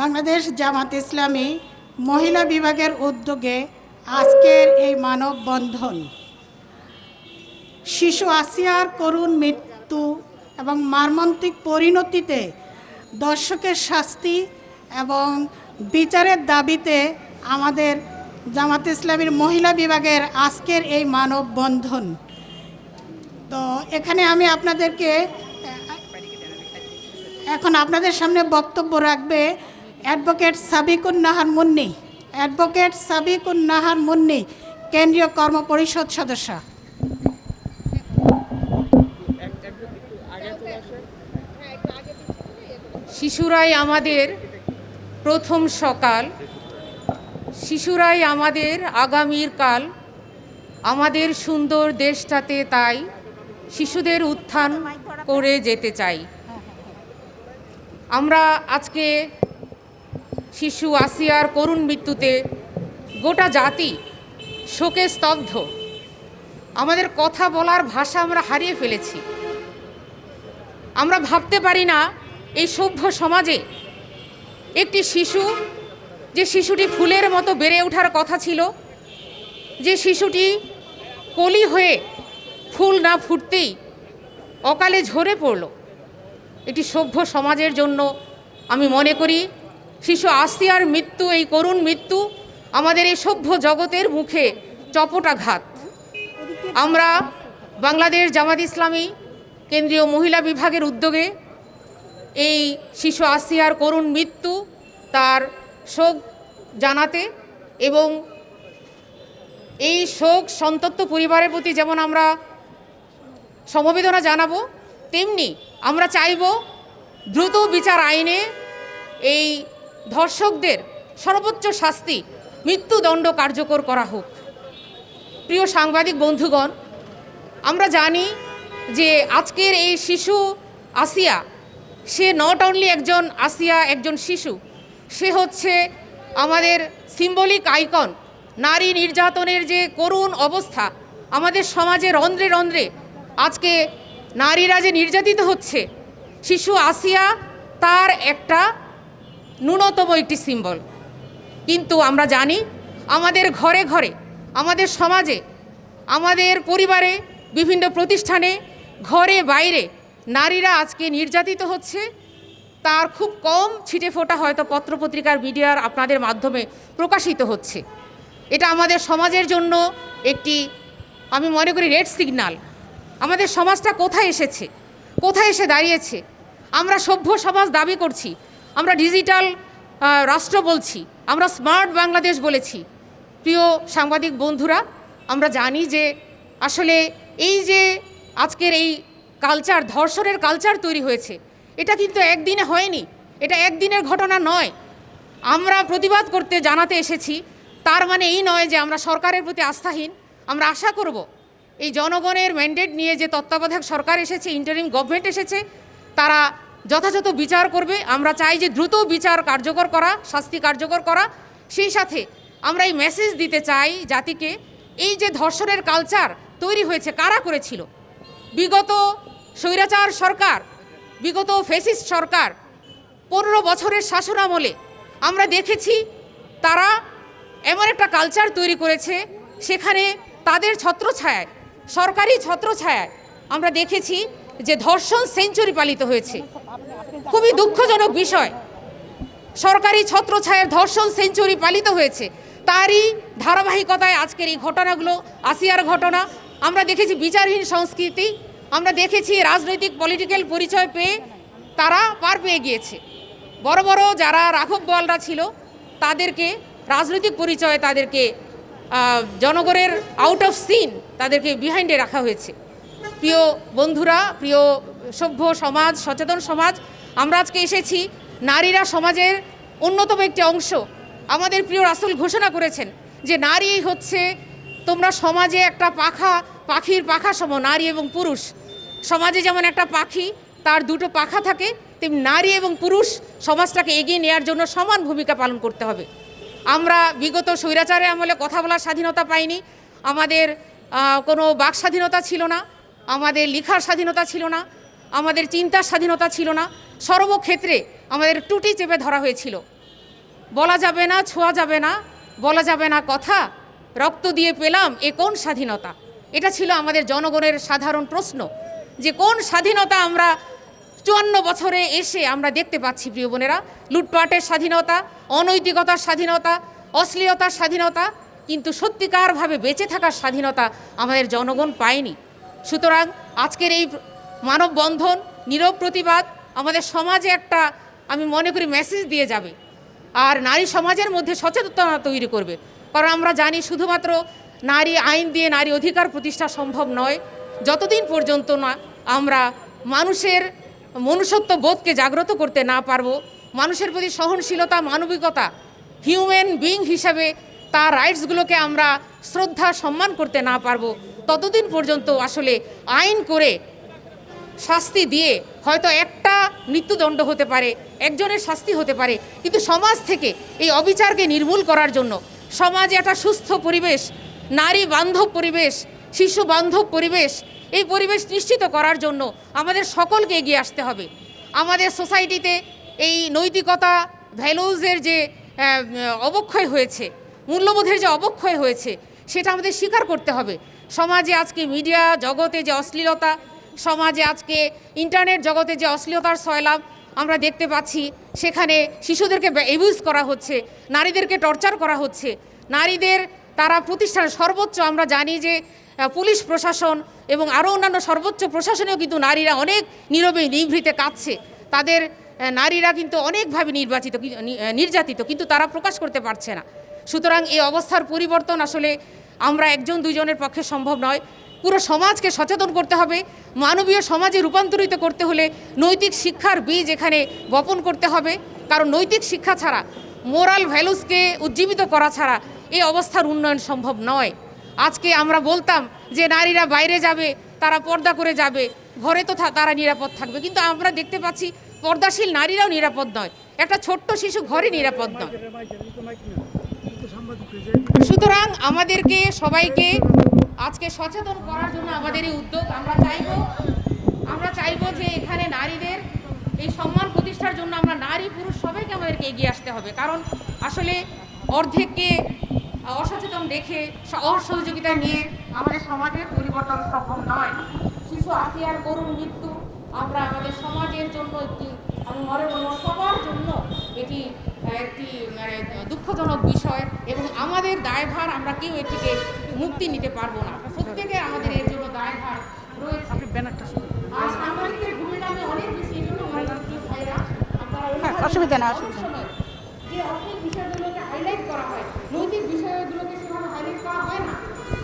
বাংলাদেশ জামাত ইসলামী মহিলা বিভাগের উদ্যোগে আজকের এই মানববন্ধন। শিশু আসিয়ার করুণ মৃত্যু এবং মার্মান্তিক পরিণতিতে দর্শকের শাস্তি এবং বিচারের দাবিতে আমাদের জামাত ইসলামীর মহিলা বিভাগের আজকের এই মানববন্ধন। তো এখানে আমি আপনাদেরকে এখন আপনাদের সামনে বক্তব্য রাখবে অ্যাডভোকেট সাবিকুন নাহার মুন্নি। অ্যাডভোকেট সাবিকুন নাহার মুন্নি, কেন্দ্রীয় কর্ম পরিষদ সদস্য। শিশুরাই আমাদের প্রথম সকাল। শিশুরাই আমাদের আগামীর কাল। আমাদের সুন্দর দেশটাতে তাই শিশুদের উত্থান করে যেতে চাই। আমরা আজকে শিশু আসিয়ার করুণ মৃত্যুতে গোটা জাতি শোকে স্তব্ধ। আমাদের কথা বলার ভাষা আমরা হারিয়ে ফেলেছি। আমরা ভাবতে পারি না এই সভ্য সমাজে একটি শিশু, যে শিশুটি ফুলের মতো বেড়ে ওঠার কথা ছিল, যে শিশুটি কলি হয়ে ফুল না ফুটতেই অকালে ঝরে পড়ল। এটি সভ্য সমাজের জন্য আমি মনে করি, শিশু আসিয়ার মৃত্যু, এই করুণ মৃত্যু আমাদের এই সভ্য জগতের মুখে চপটাঘাত। আমরা বাংলাদেশ জামাত ইসলামী কেন্দ্রীয় মহিলা বিভাগের উদ্যোগে এই শিশু আসিয়ার করুণ মৃত্যু তার শোক জানাতে এবং এই শোক সন্তপ্ত পরিবারের প্রতি যেমন আমরা সমবেদনা জানাব, তেমনি আমরা চাইব দ্রুত বিচার আইনে এই ধর্ষকদের সর্বোচ্চ শাস্তি মৃত্যুদণ্ড কার্যকর করা হোক। প্রিয় সাংবাদিক বন্ধুগণ, আমরা জানি যে আজকের এই শিশু আসিয়া, সে নট অনলি একজন আসিয়া একজন শিশু, সে হচ্ছে আমাদের সিম্বলিক আইকন নারী নির্যাতনের যে করুণ অবস্থা আমাদের সমাজে রন্ধ্রে রন্ধ্রে আজকে নারীরা যে নির্যাতিত হচ্ছে। শিশু আসিয়া তার একটা ন্যূনতম একটি সিম্বল। কিন্তু আমরা জানি, আমাদের ঘরে ঘরে, আমাদের সমাজে, আমাদের পরিবারে, বিভিন্ন প্রতিষ্ঠানে, ঘরে বাইরে নারীরা আজকে নির্যাতিত হচ্ছে। তার খুব কম ছিটে ফোটা হয়তো পত্রপত্রিকার মিডিয়ার আপনাদের মাধ্যমে প্রকাশিত হচ্ছে। এটা আমাদের সমাজের জন্য একটি, আমি মনে করি, রেড সিগনাল আমাদের সমাজটা কোথায় এসেছে? কোথায় এসে দাঁড়িয়েছে? আমরা সভ্য সমাজ দাবি করছি, আমরা ডিজিটাল রাষ্ট্র বলছি, আমরা স্মার্ট বাংলাদেশ বলেছি। প্রিয় সাংবাদিক বন্ধুরা, আমরা জানি যে আসলে এই যে আজকের এই কালচার ধর্ষণের কালচার তৈরি হয়েছে, এটা কিন্তু একদিনে হয়নি, এটা একদিনের ঘটনা নয়। আমরা প্রতিবাদ করতে জানাতে এসেছি, তার মানে এই নয় যে আমরা সরকারের প্রতি আস্থাহীন, আমরা আশা করব এই জনগণের ম্যান্ডেট নিয়ে যে তত্ত্বাবধায়ক সরকার এসেছে ইন্টারিম গভর্নমেন্ট এসেছে, তারা যথাযথ বিচার করবে। আমরা চাই যে দ্রুত বিচার কার্যকর করা, শাস্তি কার্যকর করা। সেই সাথে আমরা এই মেসেজ দিতে চাই জাতিকে, এই যে ধর্ষণের কালচার তৈরি হয়েছে, কারা করেছিল? বিগত স্বৈরাচার সরকার, বিগত ফেসিস্ট সরকার, পনেরো বছরের শাসনামলে আমরা দেখেছি তারা এমন একটা কালচার তৈরি করেছে, সেখানে তাদের ছত্রছায়ায় সরকারি ছত্রছায়ায় আমরা দেখেছি যে ধর্ষণ সেঞ্চুরি পালিত হয়েছে। খুবই দুঃখজনক বিষয়। সরকারি ছত্রছায়ার ধর্ষণ সেঞ্চুরি পালিত হয়েছে। তারই ধারাবাহিকতায় আজকের এই ঘটনাগুলো, আসিয়ার ঘটনা। আমরা দেখেছি বিচারহীন সংস্কৃতি, আমরা দেখেছি রাজনৈতিক পলিটিক্যাল পরিচয় পেয়ে তারা পার পেয়ে গিয়েছে। বড় বড় যারা রাঘব বলরা ছিল, তাদেরকে, রাজনৈতিক পরিচয়ে তাদেরকে জনগণের আউট অফ সিন তাদেরকে বিহাইন্ডে রাখা হয়েছে। প্রিয় বন্ধুরা, প্রিয় সভ্য সমাজ, সচেতন সমাজ, আমরা আজকে এসেছি নারীরা সমাজের অন্যতম একটি অংশ। আমাদের প্রিয় রাসুল ঘোষণা করেছেন যে নারী হচ্ছে তোমরা সমাজে একটা পাখা, পাখির পাখা সম, নারী এবং পুরুষ। সমাজে যেমন একটা পাখি, তার দুটো পাখা থাকে, তেমনি নারী এবং পুরুষ সমাজটাকে এগিয়ে নেওয়ার জন্য সমান ভূমিকা পালন করতে হবে। আমরা বিগত স্বৈরাচারে আমলে কথা বলার স্বাধীনতা পাইনি। আমাদের কোনো বাক স্বাধীনতা ছিল না। আমাদের লিখার স্বাধীনতা ছিল না। আমাদের চিন্তার স্বাধীনতা ছিল না। সর্বক্ষেত্রে আমাদের টুটি চেপে ধরা হয়েছিল। বলা যাবে না, ছোঁয়া যাবে না, বলা যাবে না কথা, রক্ত দিয়ে পেলাম এ কোন স্বাধীনতা? এটা ছিল আমাদের জনগণের সাধারণ প্রশ্ন। যে কোন স্বাধীনতা আমরা চুয়ান্ন বছরে এসে আমরা দেখতে পাচ্ছি, প্রিয় বোনেরা, লুটপাটের স্বাধীনতা, অনৈতিকতার স্বাধীনতা, অশ্লীলতার স্বাধীনতা, কিন্তু সত্যিকারভাবে বেঁচে থাকার স্বাধীনতা আমাদের জনগণ পায়নি। সুতরাং আজকের এই মানববন্ধন, নীরব প্রতিবাদ আমাদের সমাজে একটা, আমি মনে করি মেসেজ দিয়ে যাবে। আর নারী সমাজের মধ্যে সচেতনতা তৈরি করবে। কারণ আমরা জানি শুধুমাত্র নারী আইন দিয়ে নারী অধিকার প্রতিষ্ঠা সম্ভব নয়। যতদিন পর্যন্ত না আমরা মানুষের মনুষ্যত্ব বোধকে জাগ্রত করতে না পারব। মানুষের প্রতি সহনশীলতা, মানবিকতা হিউম্যান বিং হিসাবে তার রাইটসগুলোকে আমরা শ্রদ্ধা, সম্মান করতে না পারব। ততদিন পর্যন্ত আসলে আইন করে শাস্তি দিয়ে হয়তো একটা মৃত্যুদণ্ড হতে পারে, একজনের শাস্তি হতে পারে। কিন্তু সমাজ থেকে এই অবিচারকে নির্মূল করার জন্য সমাজে একটা সুস্থ পরিবেশ, নারী বান্ধব পরিবেশ, শিশু বান্ধব পরিবেশ এই পরিবেশ নিশ্চিত করার জন্য আমাদের সকলকে এগিয়ে আসতে হবে। আমাদের সোসাইটিতে এই নৈতিকতা ভ্যালুজের যে অবক্ষয় হয়েছে, মূল্যবোধের যে অবক্ষয় হয়েছে, সেটা আমাদের স্বীকার করতে হবে। সমাজে আজকে মিডিয়া জগতে যে অশ্লীলতা, সমাজে আজকে ইন্টারনেট জগতে যে অশ্লীলতার সয়লাভ আমরা দেখতে পাচ্ছি, সেখানে শিশুদেরকে এবিউজ করা হচ্ছে, নারীদেরকে টর্চার করা হচ্ছে। নারীদের তারা প্রতিষ্ঠান সর্বোচ্চ আমরা জানি যে পুলিশ প্রশাসন এবং আরও অন্যান্য সর্বোচ্চ প্রশাসনেও কিন্তু নারীরা অনেক নীরবে, নিভৃতে কাঁদছে। তাদের নারীরা কিন্তু অনেকভাবে নির্বাচিত নির্যাতিত, কিন্তু তারা প্রকাশ করতে পারছে না। সুতরাং এই অবস্থার পরিবর্তন আসলে আমরা একজন দুইজনের পক্ষে সম্ভব নয়। পুরো সমাজকে সচেতন করতে হবে, মানবীয় সমাজে রূপান্তরিত করতে হলে নৈতিক শিক্ষার বীজ এখানে বপন করতে হবে। কারণ নৈতিক শিক্ষা ছাড়া মোরাল ভ্যালুসকে উজ্জীবিত করা ছাড়া এই অবস্থার উন্নয়ন সম্ভব নয়। আজকে আমরা বলতাম যে নারীরা বাইরে যাবে, তারা পর্দা করে যাবে, ঘরে তো তারা নিরাপদ থাকবে। কিন্তু আমরা দেখতে পাচ্ছি পর্দাশীল নারীরাও নিরাপদ নয়। একটা ছোট্ট শিশু ঘরে নিরাপদ নয়। সুতরাং আমাদেরকে সবাইকে আজকে সচেতন করার জন্য আমাদের এই উদ্যোগ। আমরা চাইব আমরা চাইব যে এখানে নারীদের এই সম্মান প্রতিষ্ঠার জন্য আমরা নারী পুরুষ সবাইকে আমাদেরকে এগিয়ে আসতে হবে। কারণ আসলে অর্ধেককে অসচেতন রেখে স- অসহযোগিতা নিয়ে আমাদের সমাজের পরিবর্তন সম্ভব নয়। শিশু আসিয়ার করুণ মৃত্যু আমরা আমাদের সমাজের জন্য একটি আমি মনে বলব সবার জন্য এটি একটি মানে দুঃখজনক বিষয় এবং আমাদের দায়ভার আমরা কেউ এর থেকে মুক্তি নিতে পারব না। প্রত্যেকে আমাদের এর জন্য দায়ভার রয়েছে। আর সাংবাদিকের ভূমিকা আমি অনেক বেশি এই জন্য ভাইরা আপনারা হ্যাঁ, অসুবিধা নেই, অসুবিধা নেই। সময় যে অশ্লীল বিষয়গুলোকে হাইলাইট করা হয় নৈতিক বিষয়গুলোকে সেভাবে হাইলাইট করা হয় না।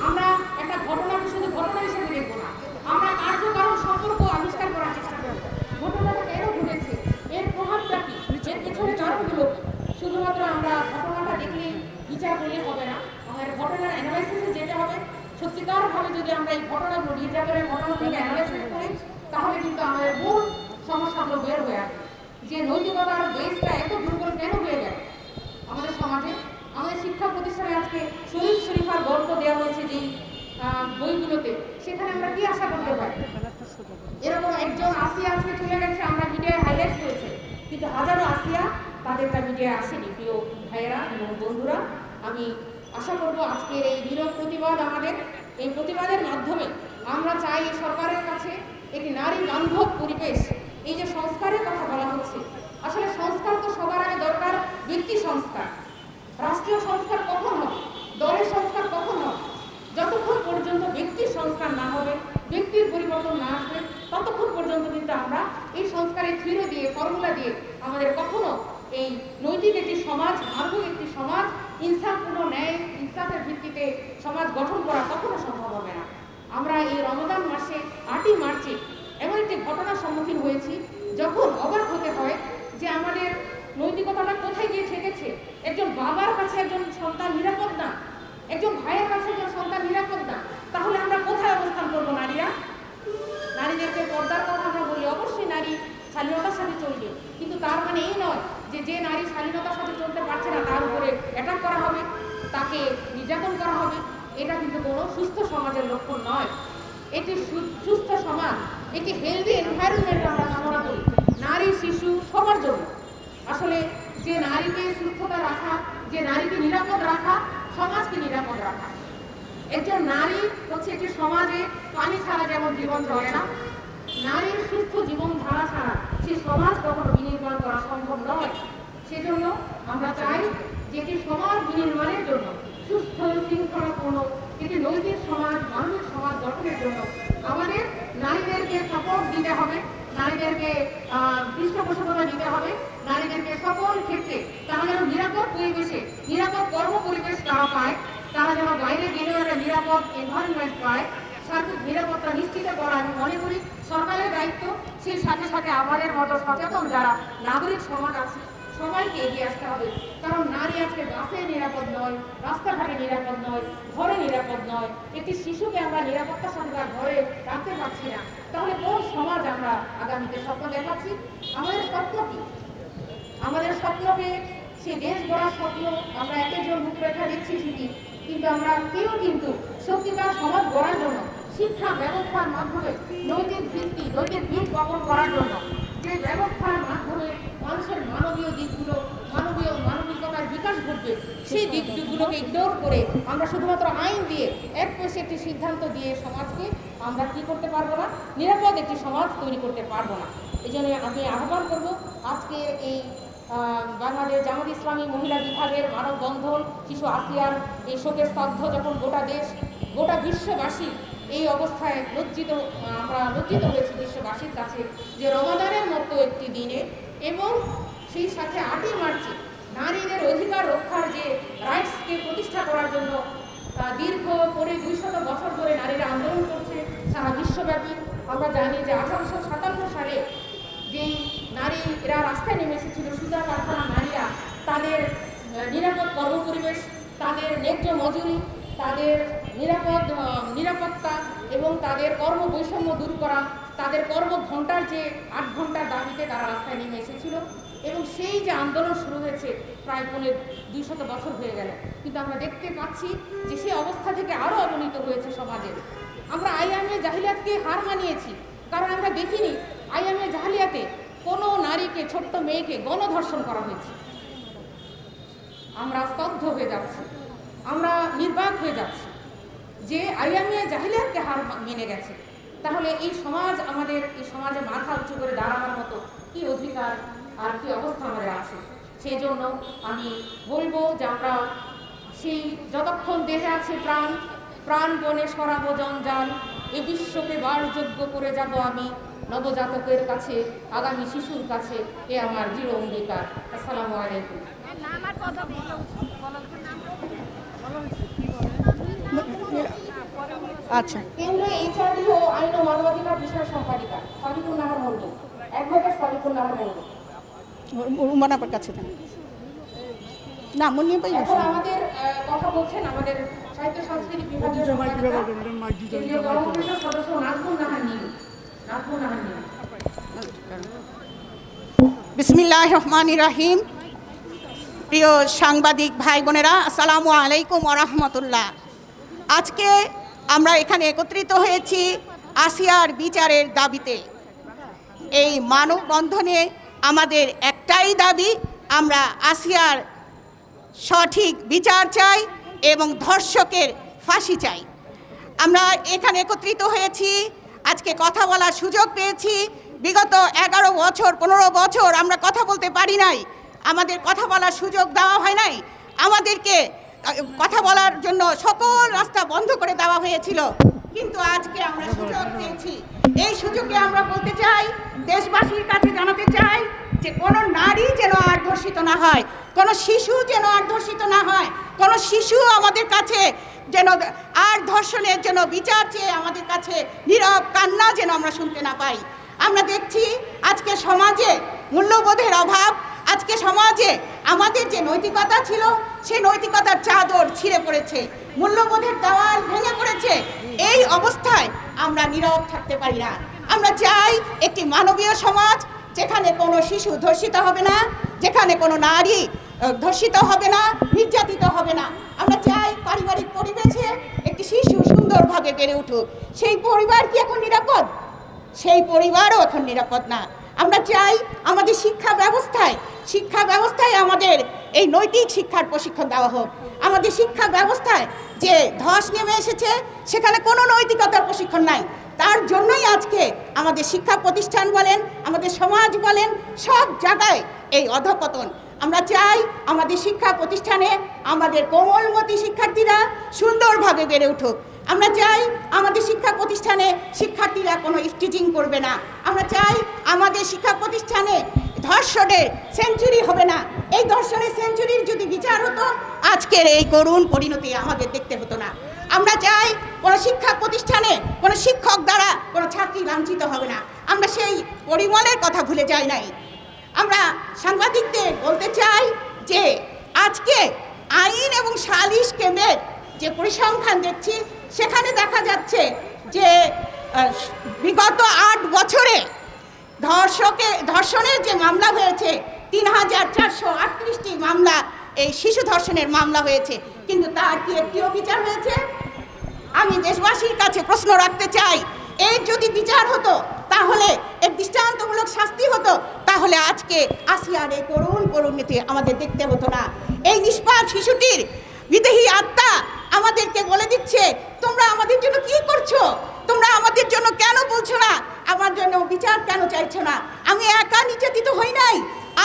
আমরা একটা ঘটনাকে শুধু ঘটনা হিসেবে দেখব না। আমরা কার্যকারণ সম্পর্ক আবিষ্কার করার চেষ্টা করব। ঘটনাটা কেন ঘটেছে? এর প্রভাবটা কি? এর পিছনে কারণগুলো কি? শুধুমাত্র আমরা ঘটনাটা দেখলেই বিচার করলে হবে না আমাদের ঘটনার অ্যানালাইসিসে যেতে হবে। সত্যিকারভাবে যদি আমরা এই ঘটনাগুলো নির্যাতনের ঘটনাগুলো অ্যানালাইসিস করি তাহলে কিন্তু আমাদের মূল সমস্যাগুলো বের হয়ে আসবে। যে নৈতিকতার বেসটা এত দুর্বল কেন হয়ে গেল? আমাদের সমাজে প্রতিষ্ঠানে আজকে শরীফ শরীফার গল্প দেওয়া হয়েছে আহ, বইগুলোতে সেখানে আমরা কি আশা করতে পারি? এরকম একজন আসিয়া আজকে চলে গেছে আমরা মিডিয়ায় হাইলাইট করেছে। কিন্তু হাজারো আসিয়া তাদেরটা মিডিয়ায় আসেনি প্রিয় ভাইয়েরা এবং বন্ধুরা। আমি আশা করব আজকের এই নীরব প্রতিবাদ আমাদের এই প্রতিবাদের মাধ্যমে আমরা চাই সরকারের কাছে একটি নারী বান্ধব পরিবেশ। এই যে সংস্কারের কথা বলা হচ্ছে আসলে সংস্কার তো সবার আগে দরকার ব্যক্তি সংস্কার। রাষ্ট্রীয় সংস্কার কখন হবে? দলের সংস্কার কখন হবে? যতক্ষণ পর্যন্ত ব্যক্তির সংস্কার না হবে, ব্যক্তির পরিবর্তন না আসবে, ততক্ষণ পর্যন্ত কিন্তু আমরা এই সংস্কারের থিরো দিয়ে ফর্মুলা দিয়ে আমাদের কখনো এই নৈতিক একটি সমাজ, মানবিক একটি সমাজ, ইনসাফপূর্ণ ন্যায়, ইনসাফের ভিত্তিতে সমাজ গঠন করা কখনো সম্ভব হবে না। আমরা এই রমজান মাসে আটই মার্চে এমন একটি ঘটনার সম্মুখীন হয়েছি, যখন অবাক হতে হয় যে আমাদের নৈতিকতাটা কোথায় গিয়ে ঠেকেছে? একজন বাবার কাছে একজন সন্তান নিরাপদ না। একজন ভাইয়ের কাছে একজন সন্তান নিরাপদ না। তাহলে আমরা কোথায় অবস্থান করব, নারীরা? নারীদেরকে পর্দার কথা আমরা বলি। অবশ্যই নারী স্বাধীনতার সাথে চলবে। কিন্তু তার মানে এই নয় যে যে নারী স্বাধীনতার সাথে চলতে পারছে না, তার উপরে অ্যাটাক করা হবে, তাকে নির্যাতন করা হবে। এটা কিন্তু কোনো সুস্থ সমাজের লক্ষণ নয়। এটি সুস্থ সমাজ একটি হেলদি এনভায়রনমেন্ট আমরা কামনা করি নারী, শিশু সবার জন্য। আসলে যে নারীকে সুস্থতা রাখা, যে নারীকে নিরাপদ রাখা, সমাজকে নিরাপদ রাখা। একজন নারী হচ্ছে একটি সমাজে পানি ছাড়া যেমন জীবন চলে না, নারীর সুস্থ জীবন ধারা ছাড়া সে সমাজ কখনো বিনির্মাণ করা সম্ভব নয়। সেজন্য আমরা চাই যে একটি সমাজ বিনির্মাণের জন্য, সুস্থ, শৃঙ্খলাপূর্ণ একটি নৈতিক সমাজ, মানবিক সমাজ গঠনের জন্য আমাদের নারীদেরকে সাপোর্ট দিতে হবে। নারীদেরকে পৃষ্ঠপোষকতা দিতে হবে। নারীদেরকে সকল ক্ষেত্রে তারা যেন নিরাপদ পরিবেশে, নিরাপদ কর্ম পরিবেশ তারা পায়, তারা যেন বাইরে গেলেও একটা নিরাপদ এনভায়রনমেন্ট পায়, সার্বিক নিরাপত্তা নিশ্চিত করা আমি মনে করি। সরকারের দায়িত্ব, সেই সাথে সাথে আমাদের মতো সচেতন যারা নাগরিক সমাজ আছে সবাইকে এগিয়ে আসতে হবে। কারণ নারী আজকে বাসে নিরাপদ নয়, রাস্তাঘাটে নিরাপদ নয়, ঘরে নিরাপদ নয়। একটি শিশুকে আমরা নিরাপত্তার সাথে তার ঘরে রাখতে পারছি না। তাহলে কোন সমাজ আমরা আগামীতে স্বপ্ন দেখাচ্ছি? আমাদের স্বপ্ন কি? আমাদের স্বপ্নকে সে দেশ গড়ার স্বপ্ন, আমরা এক একজন রূপরেখা দিচ্ছি ঠিকই, কিন্তু আমরা কেউ কিন্তু সত্যিকার সমাজ গড়ার জন্য, শিক্ষা ব্যবস্থার মাধ্যমে নৈতিক ভিত্তি, নৈতিক দিক বপন করার জন্য, যে ব্যবস্থার মাধ্যমে মানুষের মানবীয় দিকগুলো, মানবীয় মানবিকতার বিকাশ ঘটবে, সেই দিকগুলোকে ইগনোর করে আমরা শুধুমাত্র আইন দিয়ে এক পেশে একটি সিদ্ধান্ত দিয়ে সমাজকে আমরা কি করতে পারব না? নিরাপদ একটি সমাজ তৈরি করতে পারব না। এই জন্য আমি আহ্বান করব, আজকে এই বাংলাদেশ জামাত ইসলামী মহিলা বিভাগের মানববন্ধন শিশু আসিয়ান এই শোকের স্তব্ধ যখন গোটা দেশ, গোটা বিশ্ববাসী এই অবস্থায় লজ্জিত, আমরা লজ্জিত হয়েছি বিশ্ববাসীর কাছে যে রমাদানের মতো একটি দিনে এবং সেই সাথে আটই মার্চে নারীদের অধিকার রক্ষার যে রাইটসকে প্রতিষ্ঠা করার জন্য দীর্ঘ করে দুইশত বছর ধরে নারীরা আন্দোলন করছে সারা বিশ্বব্যাপী। আমরা জানি যে আঠারোশো সাতান্ন সালে যেই নারীরা রাস্তায় নেমে এসেছিল, সুতা কারখানা নারীরা, তাদের নিরাপদ কর্মপরিবেশ তাদের ন্যায্য মজুরি, তাদের নিরাপদ নিরাপত্তা এবং তাদের কর্ম বৈষম্য দূর করা তাদের কর্ম ঘণ্টার যে আট ঘণ্টার দাবিতে তারা রাস্তায় নেমে এসেছিল এবং সেই যে আন্দোলন শুরু হয়েছে প্রায় পনেরো দুইশত বছর হয়ে গেল। কিন্তু আমরা দেখতে পাচ্ছি যে সেই অবস্থা থেকে আরও অবনীত হয়েছে সমাজের আমরা আইয়ামে জাহিলিয়াতকে হার মানিয়েছি, কারণ আমরা দেখিনি আইয়ামে জাহালিয়াতে কোনো নারীকে, ছোট্ট মেয়েকে গণধর্ষণ করা হয়েছে। আমরা স্তব্ধ হয়ে যাচ্ছি। আমরা নির্বাক হয়ে যাচ্ছি যে আইয়ামিয়া জাহিলিয়াতকে হার মেনে গেছে। তাহলে এই সমাজ আমাদের, এই সমাজে মাথা উঁচু করে দাঁড়ানোর মতো কি অধিকার আর কি অবস্থা আমাদের আছে? সেই জন্য আমি বলব যে আমরা সেই যতক্ষণ দেহে আছে প্রাণ প্রাণ বনে সরাবো জঞ্জাল, এ বিশ্বকে বাসযোগ্য করে যাব আমি নবজাতকের কাছে, আগামী শিশুর কাছে, এ আমার দৃঢ় অঙ্গীকার। আসসালামু আলাইকুম। আচ্ছা। কেন্দ্রীয় এইচআরডিও আইন ও মানবাধিকার বিষয় সম্পাদিকা সাবিকুল নাহার মন্ডল অ্যাডভোকেট সাবিকুল নাহার মন্ডল কাছে না মনে পাই এখন আমাদের আহ, কথা বলছেন আমাদের সাহিত্য সংস্কৃতি বিভাগীয় সম্পাদিকা কেন্দ্রীয় কর্মপরিষদ সদস্য নাজমুল নাহার নীল নাজমুল নাহার নীল বিসমিল্লাহ রহমান রাহিম। প্রিয় সাংবাদিক ভাই বোনেরা আসসালামু আলাইকুম ওরহমতুল্লাহ আজকে আমরা এখানে একত্রিত হয়েছি আসিয়ার বিচারের দাবিতে। এই মানববন্ধনে আমাদের একটাই দাবি, আমরা আসিয়ার সঠিক বিচার চাই এবং ধর্ষকের ফাঁসি চাই। আমরা এখানে একত্রিত হয়েছি, আজকে কথা বলার সুযোগ পেয়েছি। বিগত এগারো বছর, পনেরো বছর আমরা কথা বলতে পারি নাই। আমাদের কথা বলার সুযোগ দেওয়া হয় নাই। আমাদেরকে কথা বলার জন্য সকল রাস্তা বন্ধ করে দেওয়া হয়েছিল। কিন্তু আজকে আমরা সুযোগ পেয়েছি। এই সুযোগে আমরা বলতে চাই, দেশবাসীর কাছে জানাতে চাই যে কোনো নারী যেন আর ধর্ষিত না হয়, কোনো শিশু যেন আর ধর্ষিত না হয়, কোনো শিশু আমাদের কাছে যেন আর ধর্ষণের যেন বিচার চেয়ে আমাদের কাছে নীরব কান্না যেন আমরা শুনতে না পাই। আমরা দেখছি আজকে সমাজে মূল্যবোধের অভাব, আজকে সমাজে আমাদের যে নৈতিকতা ছিল, সে নৈতিকতার চাদর ছিঁড়ে পড়েছে, মূল্যবোধের দেওয়াল ভেঙে পড়েছে। এই অবস্থায় আমরা নীরব থাকতে পারি না। আমরা চাই একটি মানবীয় সমাজ যেখানে কোনো শিশু ধর্ষিত হবে না, যেখানে কোনো নারী ধর্ষিত হবে না, নির্যাতিত হবে না। আমরা চাই পারিবারিক পরিবেশে একটি শিশু সুন্দরভাবে বেড়ে উঠুক। সেই পরিবার কি এখন নিরাপদ? সেই পরিবারও এখন নিরাপদ না। আমরা চাই আমাদের শিক্ষা ব্যবস্থায় শিক্ষা ব্যবস্থায় আমাদের এই নৈতিক শিক্ষার প্রশিক্ষণ দেওয়া হোক। আমাদের শিক্ষা ব্যবস্থায় যে ধস নেমে এসেছে, সেখানে কোনো নৈতিকতার প্রশিক্ষণ নাই। তার জন্যই আজকে আমাদের শিক্ষা প্রতিষ্ঠান বলেন, আমাদের সমাজ বলেন, সব জায়গায় এই অধপতন। আমরা চাই আমাদের শিক্ষা প্রতিষ্ঠানে আমাদের কোমলমতি শিক্ষার্থীরা সুন্দরভাবে বেড়ে উঠুক। আমরা চাই আমাদের শিক্ষা প্রতিষ্ঠানে শিক্ষার্থীরা কোনো স্টিচিং করবে না। আমরা চাই আমাদের শিক্ষা প্রতিষ্ঠানে ধর্ষণের সেঞ্চুরি হবে না। এই ধর্ষণের সেঞ্চুরির যদি বিচার হতো, আজকের এই করুণ পরিণতি আমাদের দেখতে হতো না। আমরা চাই কোনো শিক্ষা প্রতিষ্ঠানে কোনো শিক্ষক দ্বারা কোনো ছাত্রী লাঞ্ছিত হবে না। আমরা সেই পরিমলের কথা ভুলে যাই নাই। আমরা সাংবাদিকদের বলতে চাই যে, আজকে আইন এবং সালিশ কেন্দ্রের যে পরিসংখ্যান দেখছি, সেখানে দেখা যাচ্ছে যে বিগত আট বছরে ধর্ষকে, ধর্ষণের যে মামলা হয়েছে তিন হাজার চারশো আটত্রিশটি মামলা, এই শিশু ধর্ষণের মামলা হয়েছে। কিন্তু তার কি একটিও বিচার হয়েছে? আমি দেশবাসীর কাছে প্রশ্ন রাখতে চাই, এর যদি বিচার হতো, তাহলে এর দৃষ্টান্তমূলক শাস্তি হতো, তাহলে আজকে আসিয়ার এই করুণ পরিণতি আমাদের দেখতে হতো না। এই নিষ্পাপ শিশুটির বিদেহী আত্মা আমাদেরকে বলে দিচ্ছে, তোমরা আমাদের জন্য কি করছ? তোমরা আমাদের জন্য কেন বলছো না? আমার জন্য বিচার কেন চাইছো না? আমি একা নির্যাতিত হই নাই।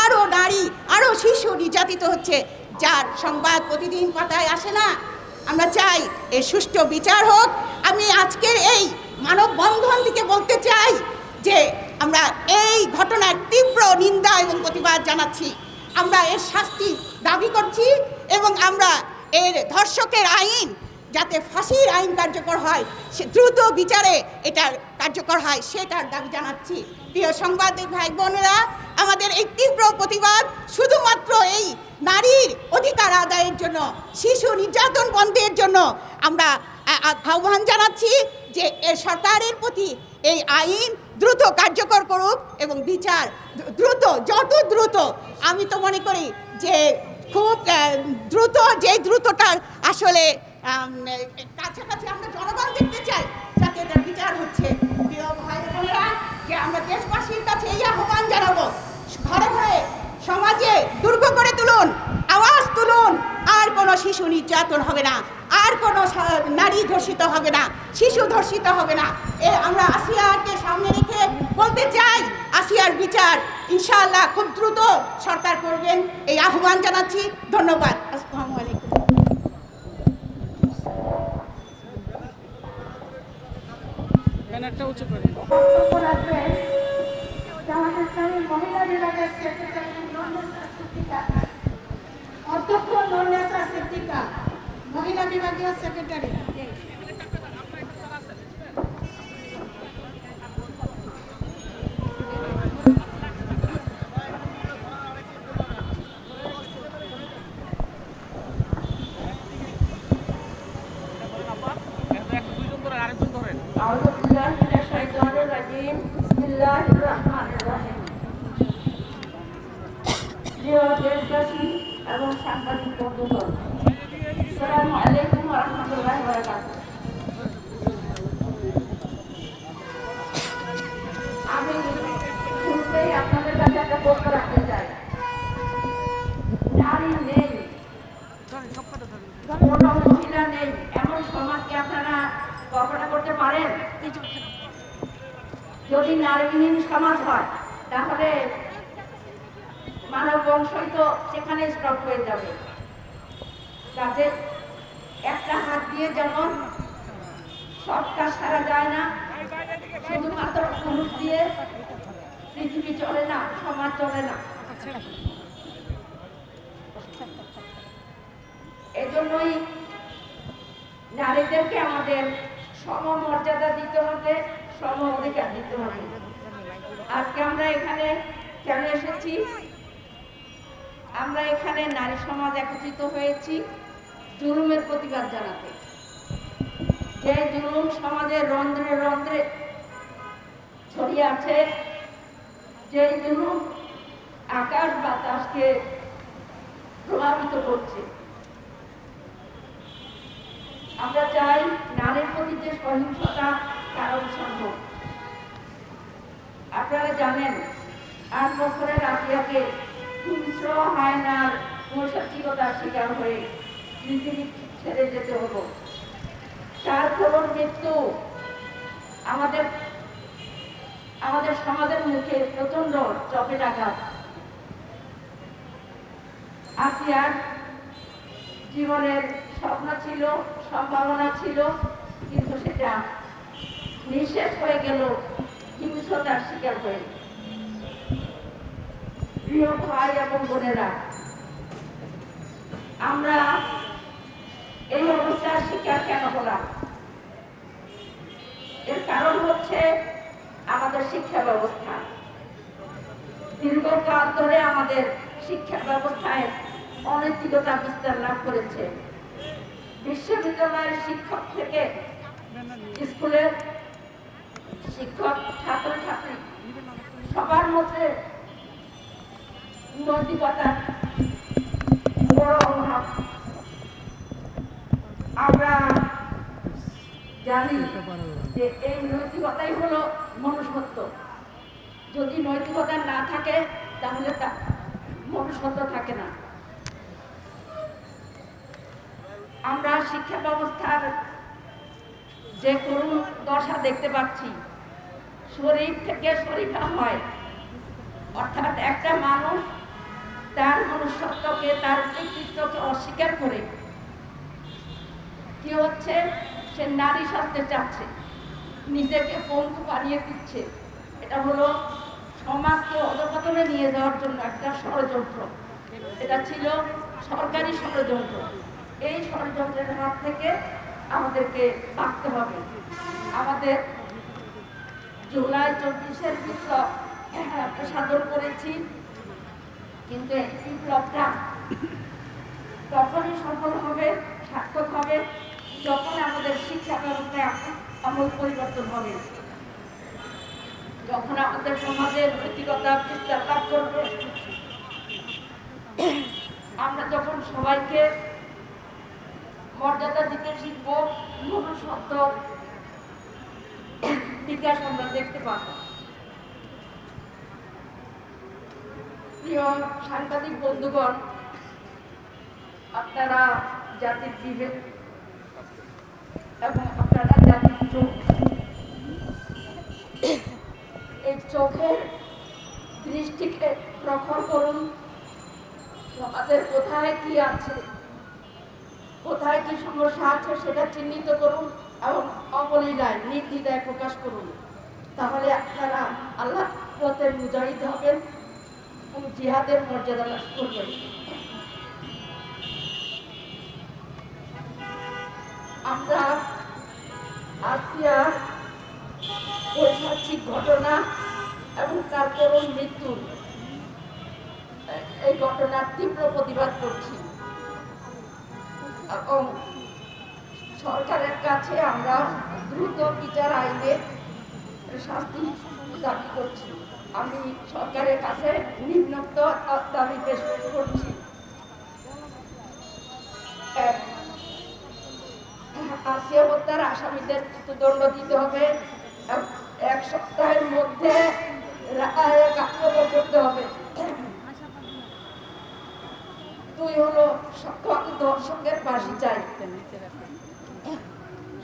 আরও নারী আরও শিশু নির্যাতিত হচ্ছে, যার সংবাদ প্রতিদিন পাতায় আসে না। আমরা চাই এ সুষ্ঠু বিচার হোক। আমি আজকের এই মানববন্ধন থেকে বলতে চাই যে আমরা এই ঘটনার তীব্র নিন্দা এবং প্রতিবাদ জানাচ্ছি। আমরা এর শাস্তি দাবি করছি এবং আমরা এর ধর্ষকের আইন, যাতে ফাঁসির আইন কার্যকর হয়, সে দ্রুত বিচারে এটার কার্যকর হয়, সেটার দাবি জানাচ্ছি। প্রিয় সাংবাদিক ভাই, বোনেরা, আমাদের এই তীব্র প্রতিবাদ শুধুমাত্র এই নারীর অধিকার আদায়ের জন্য, শিশু নির্যাতন বন্ধের জন্য আমরা আহ্বান জানাচ্ছি যে এ সরকারের প্রতি এই আইন দ্রুত কার্যকর করুক এবং বিচার দ্রুত, যত দ্রুত, আমি তো মনে করি যে খুব দ্রুত, যে দ্রুতটার আসলে কাছাকাছি আমরা জনগণ দেখতে চাই, যাতে এটার বিচার হচ্ছে। যে আমরা দেশবাসীর কাছে এই আহ্বান জানাব, ঘরে ঘরে সমাজে দুর্গ করে তুলুন, আওয়াজ তুলুন, আর কোনো শিশু নির্যাতন হবে না, আর কোনো নারী ধর্ষিত হবে না, শিশু ধর্ষিত হবে না। এ আমরা আসিয়াকে সামনে রেখে বলতে চাই, আসিয়ার বিচার ইনশাআল্লাহ খুব দ্রুত সরকার করবেন, এই আহ্বান জানাচ্ছি, ধন্যবাদ, আসসালামু সেক্রেটারি উঁচু করে অধ্যক্ষ নন্দেসা সিদ্দিকা মহিলা বিভাগীয় সেক্রেটারি। স্টপ হয়ে যাবে। কাজে একটা হাত দিয়ে যেমন সব কাজ সারা যায় না, শুধুমাত্র পুরুষ দিয়ে পৃথিবী চলে না, সমাজ চলে না। এজন্যই নারীদেরকে আমাদের সম মর্যাদা দিতে হবে, সম অধিকার দিতে হবে। আজকে আমরা এখানে কেন এসেছি? আমরা এখানে নারী সমাজ একত্রিত হয়েছি জুলুমের প্রতিবাদ জানাতে। যে জুলুম সমাজের রন্ধ্রে রন্ধ্রে ছড়িয়ে আছে যে জুলুম আকাশ বাতাসকে প্রভাবিত করছে। আমরা চাই নারীর প্রতি যে সহিংসতা কারণ সম্ভব। আপনারা জানেন, আট বছরের রাশিয়াকে হিংস্র হায়নার নৈশাচিকতার শিকার হয়ে পৃথিবী ছেড়ে যেতে হলো তার করুণ মৃত্যু আমাদের আমাদের সমাজের মুখে প্রচণ্ড চপেট আঘাত আসিয়ার জীবনের স্বপ্ন ছিল, সম্ভাবনা ছিল, কিন্তু সেটা নিঃশেষ হয়ে গেল হিংস্রতার শিকার হয়ে। প্রিয় ভাই এবং বোনেরা, আমরা এই অবস্থার শিকার কেন হলাম? এর কারণ হচ্ছে আমাদের শিক্ষা ব্যবস্থা। দীর্ঘকাল ধরে আমাদের শিক্ষা ব্যবস্থায় অনৈতিকতা বিস্তার লাভ করেছে। বিশ্ববিদ্যালয়ের শিক্ষক থেকে স্কুলের শিক্ষক ছাত্র ছাত্রী সবার মধ্যে নৈতিকতার বড় অভাব আমরা জানি যে এই নৈতিকতাই হলো মনুষ্যত্ব। যদি নৈতিকতা না থাকে, তাহলে তা মনুষ্যত্ব থাকে না। আমরা শিক্ষা ব্যবস্থার যে করুণ দশা দেখতে পাচ্ছি, শরীর থেকে শরীফা হয়। অর্থাৎ একটা মানুষ মনুষ্যত্বকে, তার ব্যক্তিত্বকে অস্বীকার করে। কি হচ্ছে? সে নারী সাজতে চাচ্ছে নিজেকে পঙ্গু বানিয়ে দিচ্ছে। এটা হলো সমাজকে অধপতনে নিয়ে যাওয়ার জন্য একটা ষড়যন্ত্র। এটা ছিল সরকারি ষড়যন্ত্র। এই ষড়যন্ত্রের হাত থেকে আমাদেরকে বাঁচতে হবে। আমাদের জুলাই চব্বিশের বিপ্লব আমরা করেছি। কিন্তু এই বিপ্লবটা তখনই সফল হবে, সার্থক হবে, যখন আমাদের শিক্ষা ব্যবস্থায় আমল পরিবর্তন হবে, যখন আমাদের সমাজের নৈতিকতা, বিস্তার লাভ করবে, আমরা যখন সবাইকে মর্যাদা দিতে শিখব মনুষ্যত্ব বিকাশ আমরা দেখতে পাবো। প্রিয় সাংবাদিক বন্ধুগণ, আপনারা জাতির বিবেক এবং আপনারা জাতির চোখ এই চোখের দৃষ্টিকে প্রখর করুন। সমাজের কোথায় কি আছে, কোথায় কি সমস্যা আছে সেটা চিহ্নিত করুন এবং অবলীলায় নির্দ্বিধায় প্রকাশ করুন। তাহলে আপনারা আল্লাহ পথে মুজাহিদ হবেন। জিহাদের মর্যাদা লাভ করবেন আমরা আসিয়া ঐতিহাসিক ঘটনা এবং তার করুণ মৃত্যুর এই ঘটনার তীব্র প্রতিবাদ করছি। এবং সরকারের কাছে আমরা দ্রুত বিচার আইনে শাস্তি দাবি করছি। আমি সরকারের কাছে নিম্নোক্ত দাবি পেশ করছি। হত্যার আসামিদের মৃত্যুদণ্ড দিতে হবে। এক সপ্তাহের মধ্যে করতে হবে। দুই হলো সকল দর্শকের ফাঁসি চাই।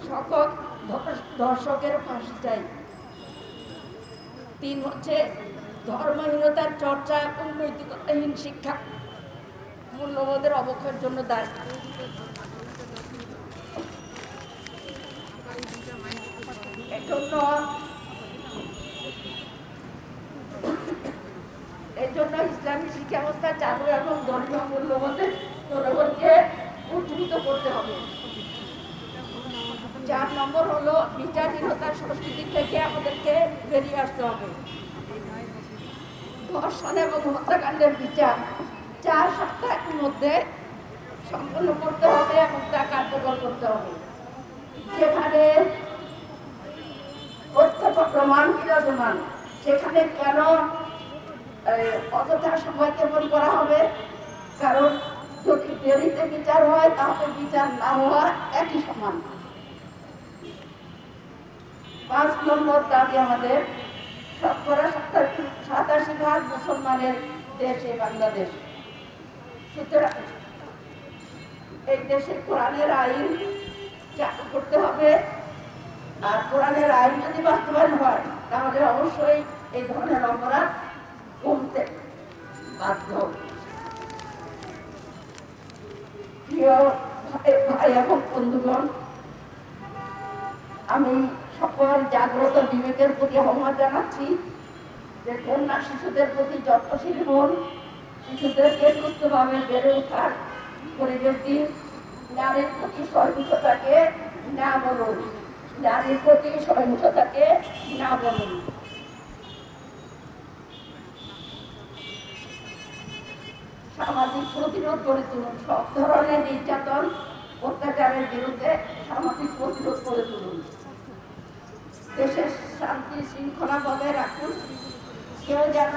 সকল ধর্ষকের ফাঁসি চাই। তিন হচ্ছে ধর্মহীনতার চর্চা এবং নৈতিকতাহীন শিক্ষা মূল্যবোধের অবক্ষয়ের জন্য দায়। এজন্য জন্য ইসলামী শিক্ষা ব্যবস্থা চালু এবং ধর্মীয় মূল্যবোধের জনগণকে উজ্জীবিত করতে হবে। চার নম্বর হলো বিচারহীনতার সংস্কৃতি থেকে আমাদেরকে বেরিয়ে আসতে হবে। ধর্ষণ এবং হত্যাকাণ্ডের বিচার। চার সপ্তাহের মধ্যে সম্পন্ন করতে হবে এবং তা কার্যকর করতে হবে। যেখানে প্রত্যক্ষ প্রমাণ, বিরাজমান, সেখানে কেন অযথা সময় কেমন করা হবে? কারণ যদি দেরিতে বিচার হয়, তাহলে বিচার না হওয়া একই সমান। পাঁচ নম্বর দাবি আমাদের শতকরা সাতাশি ভাগ মুসলমানের দেশ এই বাংলাদেশ। এই দেশে কোরআনের আইন চালু করতে হবে, আর কোরআনের আইন যদি বাস্তবায়ন হয়, তাহলে অবশ্যই এই ধরনের অপরাধ কমতে বাধ্য। প্রিয় ভাই এবং বন্ধুগণ, আমি সকল জাগ্রত বিবেকের প্রতি আহ্বান জানাচ্ছি যে কন্যা শিশুদের প্রতি যত্নশীল হন। শিশুদেরকে সুস্থভাবে বেড়ে ওঠার পরিবেশ দিন নারীর প্রতি সহিংসতাকে না বলুন। নারীর প্রতি সহিংসতাকে না বলুন। সামাজিক প্রতিরোধ গড়ে তুলুন। সব ধরনের নির্যাতন, অত্যাচারের বিরুদ্ধে সামাজিক প্রতিরোধ গড়ে তুলুন। দেশের শান্তি শৃঙ্খলা বজায় রাখুন। কেউ যেন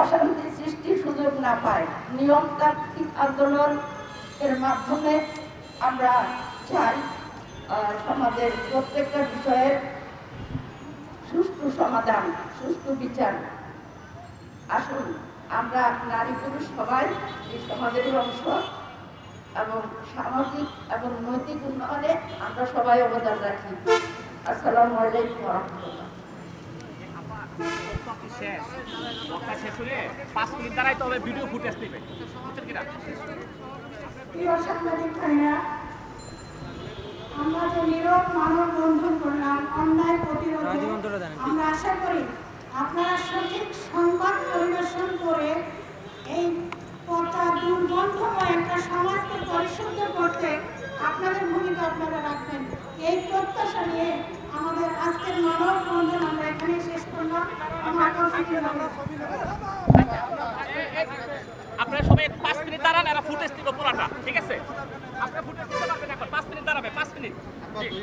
অশান্তি সৃষ্টির সুযোগ না পায়। নিয়মতান্ত্রিক আন্দোলন এর মাধ্যমে আমরা চাই সমাজের প্রত্যেকটা বিষয়ের সুষ্ঠু সমাধান, সুষ্ঠু বিচার। আসুন, আমরা নারী পুরুষ সবাই এই সমাজেরই অংশ। এবং সামাজিক এবং নৈতিক উন্নয়নে আমরা সবাই অবদান রাখি। আসসালামু আলাইকুম রহমতুল্লাহ। শেষ বক্তা শেষ হলে পাঁচ মিনিট দাঁড়াইতে হবে ভিডিও ফুটেজ নেবে বুঝছেন কিনা প্রিয় সাংবাদিক ভাইরা আমরা যে নীরব মানব বন্ধন করলাম অন্যায় প্রতিরোধে আমরা আশা করি আপনারা সঠিক সংবাদ পরিবেশন করে এই তথা দুর্গন্ধময় একটা সমাজকে পরিশুদ্ধ করতে আপনাদের ভূমিকা আপনারা রাখবেন। এই প্রত্যাশা নিয়ে আমাদের আজকের মানব বন্ধন আমরা এখানে শেষ করলাম। আপনারা সবাই পাঁচ মিনিট দাঁড়ান, এরা ফুটেজ দিল পোলাটা, ঠিক আছে? আপনারা ফুটেজ দিতে এখন, পাঁচ মিনিট দাঁড়াবে, পাঁচ মিনিট।